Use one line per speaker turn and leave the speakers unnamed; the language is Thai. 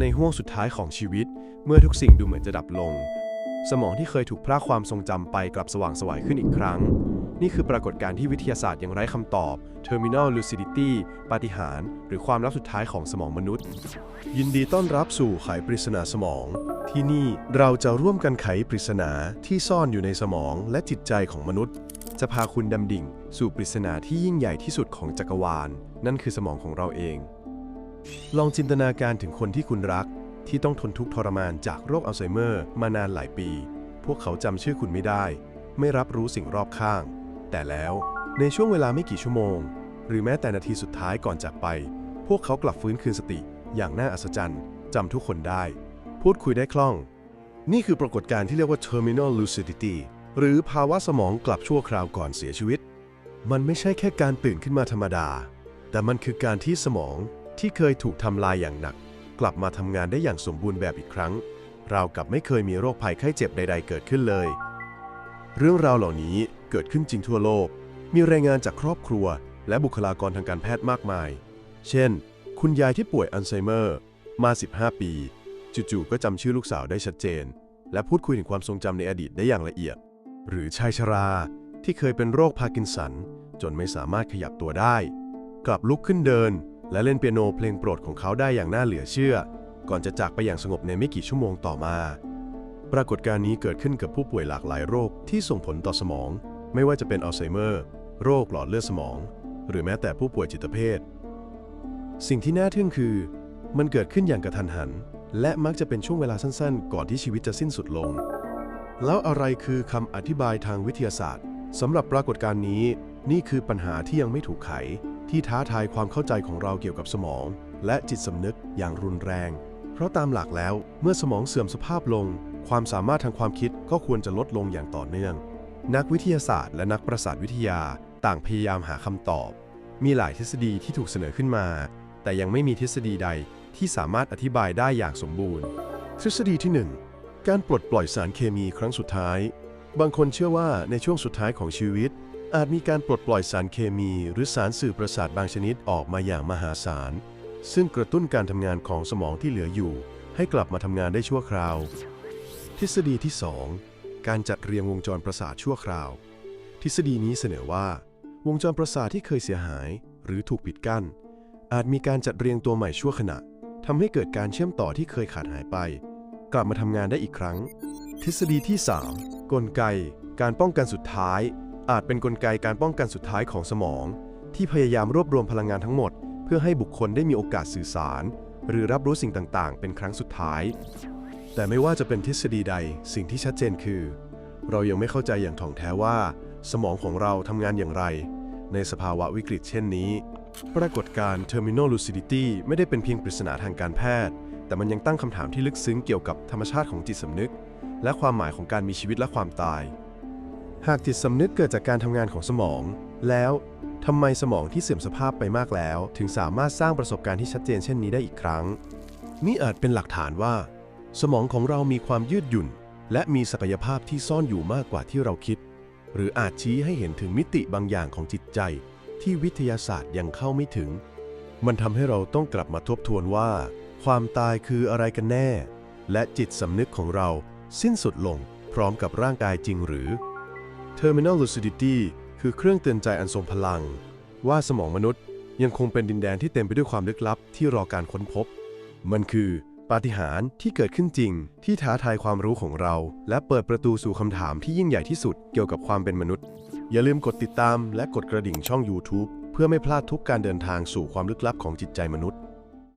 ในห่วงสุดท้ายของชีวิต เมื่อทุกสิ่งดูเหมือนจะดับลง สมองที่เคยถูกพรากความทรงจำไปกลับสว่างสวายขึ้นอีกครั้ง นี่คือปรากฏการณ์ที่วิทยาศาสตร์ยังไร้คำตอบ Terminal Lucidity ปาฏิหาริย์หรือความลับสุดท้ายของสมองมนุษย์ ยินดีต้อนรับสู่ไขปริศนาสมอง ที่นี่เราจะร่วมกันไขปริศนาที่ซ่อนอยู่ในสมองและจิตใจของมนุษย์ จะพาคุณดำดิ่ง สู่ปริศนาที่ยิ่งใหญ่ที่สุดของจักรวาล นั่นคือสมองของเราเอง ลองจินตนาการถึงคนที่คุณรัก ที่ต้องทนทุกข์ทรมานจากโรคอัลไซเมอร์ มานานหลายปี พวกเขาจำชื่อคุณไม่ได้ ไม่รับรู้สิ่งรอบข้าง แต่แล้วในช่วงเวลาไม่กี่ชั่วโมง หรือแม้แต่นาทีสุดท้ายก่อนจากไป พวกเขากลับฟื้นคืนสติ อย่างน่าอัศจรรย์จำทุกคนได้ พูดคุยได้คล่อง นี่คือปรากฏการณ์ที่เรียกว่า terminal lucidity หรือภาวะสมองกลับชั่วคราวก่อนเสียชีวิต มันไม่ใช่แค่การตื่นขึ้นมาธรรมดา แต่มันคือการที่สมอง ที่เคยถูกทำลายอย่างหนัก กลับมาทำงานได้อย่างสมบูรณ์แบบอีกครั้ง ราวกับไม่เคยมีโรคภัยไข้เจ็บใด ๆ เกิดขึ้นเลย เรื่องราวเหล่านี้เกิดขึ้นจริงทั่วโลก มีรายงานจากครอบครัว และบุคลากรทางการแพทย์มากมาย เช่น คุณยายที่ป่วยอัลไซเมอร์ มา 15 ปี จู่ๆก็จำชื่อลูกสาวได้ชัดเจน และพูดคุยถึงความทรงจำในอดีตได้อย่างละเอียด หรือชายชราที่เคยเป็นโรคพาร์กินสัน จนไม่สามารถขยับตัวได้ กลับลุกขึ้นเดิน และเล่นเปียโนเพลงโปรดของเขาได้อย่างน่าเหลือเชื่อ ก่อนจะจากไปอย่างสงบในไม่กี่ชั่วโมงต่อมา ปรากฏการณ์นี้เกิดขึ้นกับผู้ป่วยหลากหลายโรคที่ส่งผลต่อสมอง ไม่ว่าจะเป็นอัลไซเมอร์ โรคหลอดเลือดสมอง หรือแม้แต่ผู้ป่วยจิตเภท สิ่งที่น่าทึ่งคือ มันเกิดขึ้นอย่างกระทันหัน และมักจะเป็นช่วงเวลาสั้นๆ ก่อนที่ชีวิตจะสิ้นสุดลง แล้วอะไรคือคำอธิบายทางวิทยาศาสตร์สำหรับปรากฏการณ์นี้ นี่คือปัญหาที่ยังไม่ถูกไข ที่ท้าทายความเข้าใจของเราเกี่ยวกับสมอง และจิตสำนึกอย่างรุนแรง เพราะตามหลักแล้วเมื่อสมองเสื่อมสภาพลง ความสามารถทางความคิดก็ควรจะลดลงอย่างต่อเนื่อง นักวิทยาศาสตร์และนักประสาทวิทยาต่างพยายามหาคำตอบ มีหลายทฤษฎีที่ถูกเสนอขึ้นมา แต่ยังไม่มีทฤษฎีใดที่สามารถอธิบายได้อย่างสมบูรณ์ ทฤษฎีที่ 1 การปลดปล่อยสารเคมีครั้งสุดท้าย บางคนเชื่อว่าในช่วงสุดท้ายของชีวิต อาจมีการปลดปล่อยสารเคมีหรือสารสื่อประสาทบางชนิดออกมาอย่างมหาศาล ซึ่งกระตุ้นการทำงานของสมองที่เหลืออยู่ ให้กลับมาทำงานได้ชั่วคราว ทฤษฎีที่ 2 การจัดเรียงวงจรประสาทชั่วคราว ทฤษฎีนี้เสนอว่า วงจรประสาทที่เคยเสียหาย หรือถูกปิดกั้น อาจมีการจัดเรียงตัวใหม่ชั่วขณะทำให้เกิดการเชื่อมต่อที่เคยขาดหายไป กลับมาทำงานได้อีกครั้ง ทฤษฎีที่ 3 กลไก การป้องกันสุดท้าย อาจเป็นนกลไกการป้องกันสุดท้ายของสมอง ที่พยายามรวบรวมพลังงานทั้งหมด เพื่อให้บุคคลได้มีโอกาสสื่อสาร หรือรับรู้สิ่งต่างๆ เป็นครั้งสุดท้าย แต่ไม่ว่าจะเป็นทฤษฎีใดสิ่งที่ชัดเจนคือ เรายังไม่เข้าใจอย่างถ่องแท้ว่า สมองของเราทำงานอย่างไร ในสภาวะวิกฤตเช่นนี้ ปรากฏการณ์ terminal lucidity ไม่ได้เป็นเพียงปริศนาทางการแพทย์ แต่มันยังตั้งคำถามที่ลึกซึ้งเกี่ยวกับธรรมชาติของจิตสำนึก และความหมายของการมีชีวิตและความตาย หากจิตสำนึกเกิดจากการทำงานของสมอง แล้วทำไมสมองที่เสื่อมสภาพไปมากแล้ว ถึงสามารถสร้างประสบการณ์ที่ชัดเจนเช่นนี้ได้อีกครั้ง นี่อาจเป็นหลักฐานว่า สมองของเรามีความยืดหยุ่น และมีศักยภาพที่ซ่อนอยู่มากกว่าที่เราคิด หรืออาจชี้ให้เห็นถึงมิติบางอย่างของจิตใจ ที่วิทยาศาสตร์ยังเข้าไม่ถึง มันทำให้เราต้องกลับมาทบทวนว่า ความตายคืออะไรกันแน่ และจิตสำนึกของเราสิ้นสุดลงพร้อมกับร่างกายจริงหรือ Terminal Lucidity คือเครื่องเตือนใจอันทรงพลัง ว่าสมองมนุษย์ยังคงเป็นดินแดนที่เต็มไปด้วยความลึกลับที่รอการค้นพบ มันคือปาฏิหาริย์ที่เกิดขึ้นจริง ที่ท้าทายความรู้ของเรา และเปิดประตูสู่คำถามที่ยิ่งใหญ่ที่สุดเกี่ยวกับความเป็นมนุษย์ อย่าลืมกดติดตามและกดกระดิ่งช่อง YouTube เพื่อไม่พลาดทุกการเดินทางสู่ความลึกลับของจิตใจมนุษย์